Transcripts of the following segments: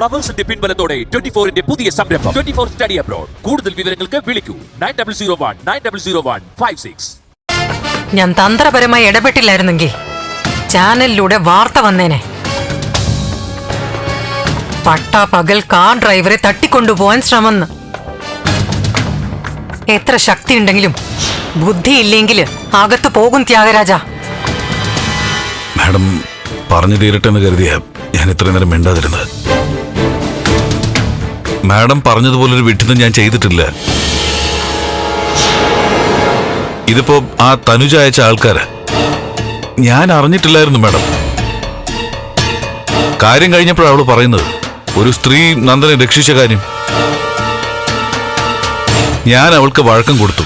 ഫ്ലവേഴ്സിന്റെ പിൻബലത്തോടെ twenty ഫോറിന്റെ പുതിയ സംരംഭം. ട്വന്റി ഫോർ സ്റ്റഡി അബ്രോഡ് കൂടുതൽ വിവരങ്ങൾക്ക് വിളിക്കൂ. Nine double zero one nine double zero one five six ഞാൻ തന്ത്രപരമായി ഇടപെട്ടില്ലായിരുന്നെങ്കിൽ ചാനലിലൂടെ വാർത്ത വന്നേനെ. പട്ടാപകൽ കാർ ഡ്രൈവറെ തട്ടിക്കൊണ്ടുപോവാൻ ശ്രമന്ന്. എത്ര ശക്തി ഉണ്ടെങ്കിലും ബുദ്ധിയില്ലെങ്കിൽ അകത്ത് പോകും ത്യാഗരാജ. മാഡം പറഞ്ഞു തീരട്ടെന്ന് കരുതിയ ഞാൻ ഇത്രയും നേരം മിണ്ടാതിരുന്നത്. മാഡം പറഞ്ഞതുപോലൊരു വിട്ടിന്ന് ഞാൻ ചെയ്തിട്ടില്ല. ഇതിപ്പോ ആ തനുജ അയച്ച ആൾക്കാര്. ഞാൻ അറിഞ്ഞിട്ടില്ലായിരുന്നു മാഡം. കാര്യം കഴിഞ്ഞപ്പോഴാണ് അവൾ പറയുന്നത്. ഒരു സ്ത്രീ നന്ദനെ രക്ഷിച്ച കാര്യം. ഞാൻ അവൾക്ക് വഴക്കം കൊടുത്തു.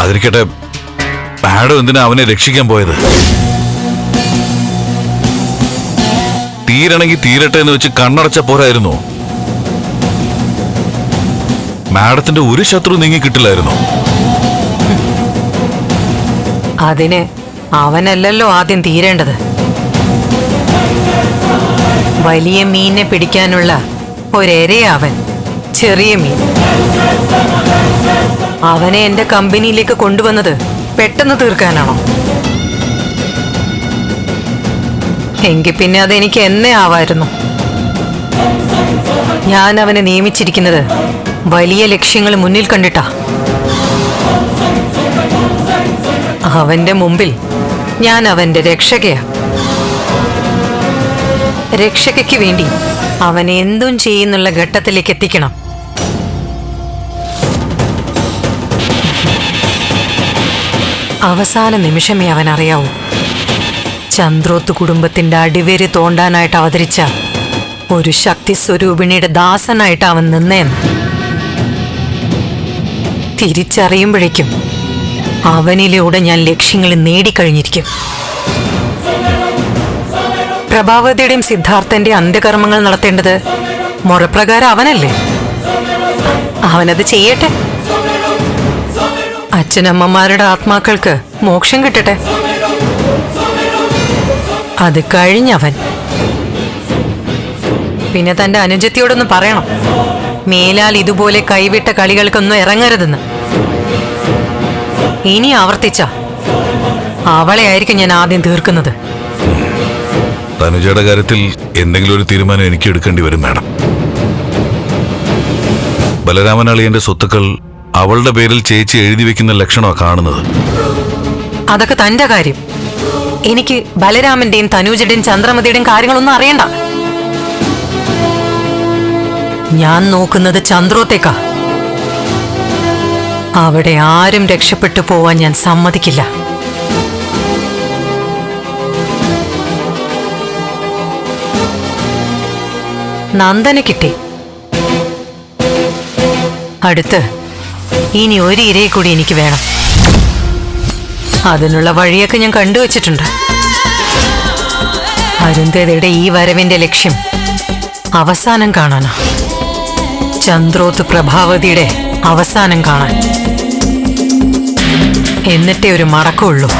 അതിരിക്കട്ടെ മാഡം എന്തിനാ അവനെ രക്ഷിക്കാൻ പോയത്? തീരണമെങ്കിൽ തീരട്ടെ എന്ന് വെച്ച് കണ്ണടച്ച പോരായിരുന്നു. മാഡത്തിന്റെ ഒരു ശത്രു നീങ്ങി കിട്ടില്ലായിരുന്നു. അതിന് അവനല്ലല്ലോ ആദ്യം തീരേണ്ടത്. വലിയ മീനിനെ പിടിക്കാനുള്ള ഒരേരയാ അവൻ ചെറിയ മീൻ. അവനെ എന്റെ കമ്പനിയിലേക്ക് കൊണ്ടുവന്നത് പെട്ടെന്ന് തീർക്കാനാണോ? എങ്കിൽ പിന്നെ അതെനിക്ക് എന്നെ ആവായിരുന്നു. ഞാൻ അവനെ നിയമിച്ചിരിക്കുന്നത് വലിയ ലക്ഷ്യങ്ങൾ മുന്നിൽ കണ്ടിട്ടാ. അവന്റെ മുമ്പിൽ ഞാൻ അവന്റെ രക്ഷകയാ. രക്ഷകയ്ക്ക് വേണ്ടി അവൻ എന്തും ചെയ്യുന്നുള്ള ഘട്ടത്തിലേക്ക് എത്തിക്കണം. അവസാന നിമിഷമേ അവൻ അറിയാവൂ ചന്ദ്രോത്ത് കുടുംബത്തിന്റെ അടിവേര് തോണ്ടാനായിട്ട് അവതരിച്ച ഒരു ശക്തി സ്വരൂപിണിയുടെ ദാസനായിട്ട് അവൻ നിന്നേന്ന് തിരിച്ചറിയുമ്പോഴേക്കും അവനിലൂടെ ഞാൻ ലക്ഷ്യങ്ങൾ നേടിക്കഴിഞ്ഞിരിക്കും. പ്രഭാവതിയുടെയും സിദ്ധാർത്ഥന്റെ അന്ത്യകർമ്മങ്ങൾ നടത്തേണ്ടത് മുറപ്രകാരം അവനല്ലേ? അവനത് ചെയ്യട്ടെ. അച്ഛനമ്മമാരുടെ ആത്മാക്കൾക്ക് മോക്ഷം കിട്ടട്ടെ. അത് കഴിഞ്ഞവൻ. പിന്നെ തന്റെ അനുജത്തിയോടൊന്ന് പറയണം. മേലാൽ ഇതുപോലെ കൈവിട്ട കളികൾക്കൊന്നും ഇറങ്ങരുതെന്ന്. ഇനി ആവർത്തിച്ച അവളെ ആയിരിക്കും ഞാൻ ആദ്യം തീർക്കുന്നത്. തനുജയുടെ കാര്യത്തിൽ എന്തെങ്കിലും ഒരു തീരുമാനം എനിക്ക് എടുക്കേണ്ടി വരും മാഡം. ബലരാമൻ അളിയന്റെ സ്വത്തുക്കൾ അവളുടെ പേരിൽ ചേച്ചി എഴുതി വെക്കുന്ന ലക്ഷണമാണ് കാണുന്നത്. അതൊക്കെ തന്റെ കാര്യം. എനിക്ക് ബലരാമന്റെയും തനൂജയുടെയും ചന്ദ്രമതിയുടെയും കാര്യങ്ങളൊന്നും അറിയണ്ട. ഞാൻ നോക്കുന്നത് ചന്ദ്രോത്തേക്കാ. അവിടെ ആരും രക്ഷപ്പെട്ടു പോവാൻ ഞാൻ സമ്മതിക്കില്ല. നന്ദനെ കിട്ടി. അടുത്ത് ഇനി ഒരു ഇരയെ കൂടി എനിക്ക് വേണം. അതിനുള്ള വഴിയൊക്കെ ഞാൻ കണ്ടുവച്ചിട്ടുണ്ട്. അരുന്ധതിയുടെ ഈ വരവിന്റെ ലക്ഷ്യം അവസാനം കാണാനാ. ചന്ദ്രോത്ത് പ്രഭാവതിയുടെ അവസാനം കാണാൻ. എന്നിട്ടേ ഒരു മടക്കമുള്ളൂ